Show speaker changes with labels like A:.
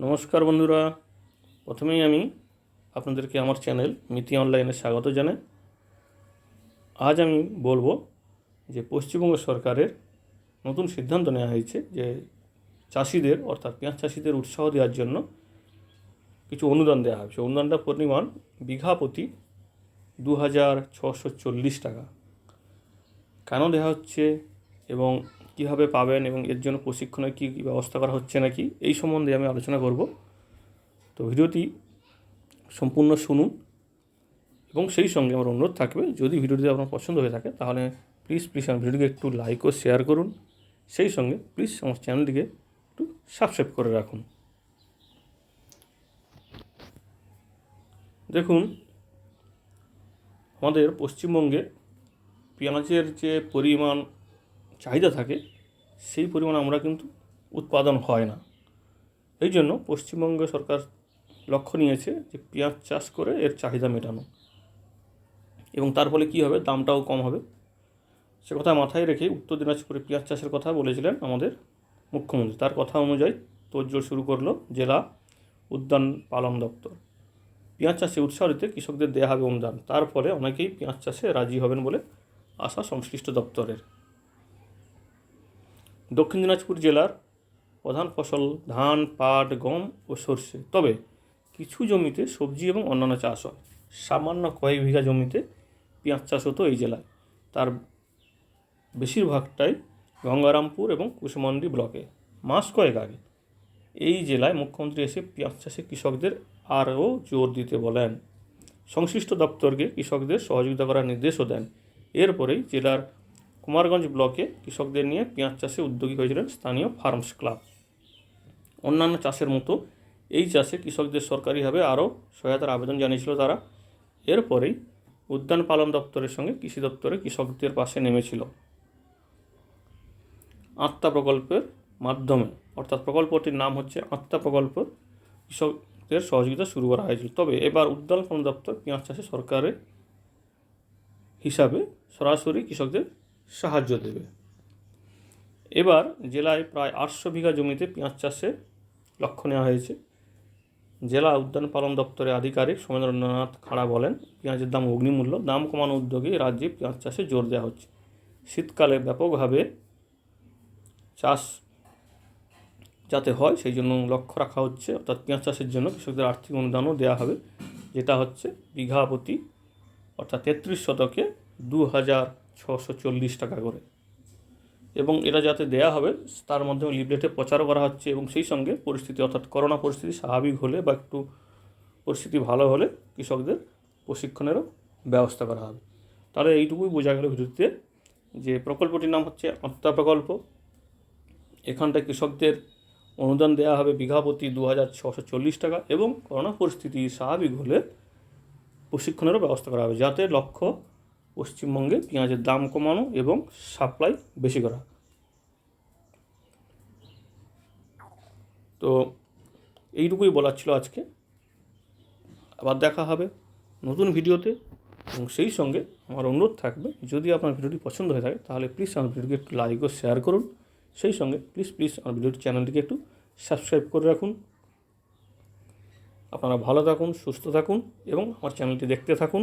A: নমস্কার বন্ধুরা। প্রথমেই আমি আপনাদেরকে আমার চ্যানেল মিতি অনলাইনে স্বাগত জানাই। আজ আমি বলব যে পশ্চিমবঙ্গ সরকারের নতুন সিদ্ধান্ত নেওয়া হয়েছে যে চাষিদের, অর্থাৎ পেঁয়াজ চাষিদের উৎসাহ দেওয়ার জন্য কিছু অনুদান দেওয়া হবে। সেই অনুদানটার পরিমাণ বিঘা প্রতি দু হাজার ছশো চল্লিশ টাকা। কেন দেওয়া হচ্ছে এবং কীভাবে পাবেন এবং এর জন্য প্রশিক্ষণের কী কী ব্যবস্থা করা হচ্ছে নাকি, এই সম্বন্ধে আমি আলোচনা করব। তো ভিডিওটি সম্পূর্ণ শুনুন এবং সেই সঙ্গে আমার অনুরোধ থাকবে, যদি ভিডিওটি আপনার পছন্দ হয়ে থাকে তাহলে প্লিজ প্লিজ আমার ভিডিওটিকে একটু লাইক ও শেয়ার করুন। সেই সঙ্গে প্লিজ আমার চ্যানেলটিকে একটু সাবস্ক্রাইব করে রাখুন। দেখুন, আমাদের পশ্চিমবঙ্গে পেঁয়াজের যে পরিমাণ চাহিদা থাকে, সেই পরিমাণ আমরা কিন্তু উৎপাদন হয় না। এই জন্য পশ্চিমবঙ্গ সরকার লক্ষ্য নিয়েছে যে পেঁয়াজ চাষ করে এর চাহিদা মেটানো। এবং তার ফলে কী হবে? দামটাও কম হবে। সে কথা মাথায় রেখে উত্তর দিনাজপুরে পেঁয়াজ চাষের কথা বলেছিলেন আমাদের মুখ্যমন্ত্রী। তার কথা অনুযায়ী তোড়জোড় শুরু করল জেলা উদ্যান পালন দপ্তর। পেঁয়াজ চাষে উৎসাহ দিতে কৃষকদের দেওয়া হবে অনুদান। তার ফলে অনেকেই পেঁয়াজ চাষে রাজি হবেন বলে আশা সংশ্লিষ্ট দপ্তরের। দক্ষিণ দিনাজপুর জেলার প্রধান ফসল ধান, পাট, গম ও সর্ষে। তবে কিছু জমিতে সবজি এবং অন্যান্য চাষ হয়। সামান্য কয়েক বিঘা জমিতে পেঁয়াজ চাষ হতো এই জেলায়। তার বেশিরভাগটাই গঙ্গারামপুর এবং কুশমন্ডি ব্লকে। মাস কয়েক আগে এই জেলায় মুখ্যমন্ত্রী এসে পেঁয়াজ চাষে কৃষকদের আরও জোর দিতে বলেন। সংশ্লিষ্ট দপ্তরকে কৃষকদের সহযোগিতা করার নির্দেশও দেন। এরপরেই জেলার কুমারগঞ্জ ব্লকে কৃষকদের নিয়ে পেঁয়াজ চাষে উদ্যোগী হয়েছিলেন স্থানীয় ফার্মস ক্লাব। অন্যান্য চাষের মতো এই চাষে কৃষকদের সরকারিভাবে আরও সহায়তার আবেদন জানিয়েছিল তারা। এরপরেই উদ্যান পালন দপ্তরের সঙ্গে কৃষি দপ্তরে কৃষকদের পাশে নেমেছিল। আত্মা প্রকল্পের মাধ্যমে, অর্থাৎ প্রকল্পটির নাম হচ্ছে আত্মা প্রকল্প, কৃষকদের সহযোগিতা শুরু করা হয়েছিল। তবে এবার উদ্যান পালন দপ্তর পেঁয়াজ চাষে সরকারের হিসাবে সরাসরি কৃষকদের সাহায্য দেবে। এবার জেলায় প্রায় আটশো বিঘা জমিতে পেঁয়াজ চাষে লক্ষ্য নেওয়া হয়েছে। জেলা উদ্যান পালন দপ্তরের আধিকারিক সোমেন্দ্রনাথ খাড়া বলেন, পেঁয়াজের দাম অগ্নিমূল্য, দাম কমানো উদ্যোগে রাজ্যে পেঁয়াজ চাষে জোর দেওয়া হচ্ছে। শীতকালে ব্যাপকভাবে চাষ যাতে হয়, সেই জন্য লক্ষ্য রাখা হচ্ছে, অর্থাৎ পেঁয়াজ চাষের জন্য কৃষকদের আর্থিক অনুদানও দেওয়া হবে, যেটা হচ্ছে বিঘা প্রতি অর্থাৎ তেত্রিশ শতকে দু হাজার ছশো চল্লিশ টাকা করে। এবং এটা যাতে দেয়া হবে, তার মাধ্যমে লিফলেটে প্রচারও করা হচ্ছে এবং সেই সঙ্গে পরিস্থিতি, অর্থাৎ করোনা পরিস্থিতি স্বাভাবিক হলে বা একটু পরিস্থিতি ভালো হলে কৃষকদের প্রশিক্ষণেরও ব্যবস্থা করা হবে। তাহলে এইটুকুই বোঝা গেল ভিডিওতে যে প্রকল্পটির নাম হচ্ছে আত্মা প্রকল্প। এখানটায় কৃষকদের অনুদান দেওয়া হবে বিঘা প্রতি দু হাজার ছশো চল্লিশ টাকা এবং করোনা পরিস্থিতি স্বাভাবিক হলে প্রশিক্ষণেরও ব্যবস্থা করা হবে, যাতে লক্ষ্য পশ্চিমবঙ্গে পেঁয়াজের দাম কমানো এবং সাপ্লাই বেশি করা। তো এইটুকুই বলার ছিল আজকে। আবার দেখা হবে নতুন ভিডিওতে এবং সেই সঙ্গে আমার অনুরোধ থাকবে, যদি আপনার ভিডিওটি পছন্দ হয়ে থাকে তাহলে প্লিজ আমার ভিডিওটিকে একটু লাইক ও শেয়ার করুন। সেই সঙ্গে প্লিজ প্লিজ আমার ভিডিওটি চ্যানেলটিকে একটু সাবস্ক্রাইব করে রাখুন। আপনারা ভালো থাকুন, সুস্থ থাকুন এবং আমার চ্যানেলটি দেখতে থাকুন।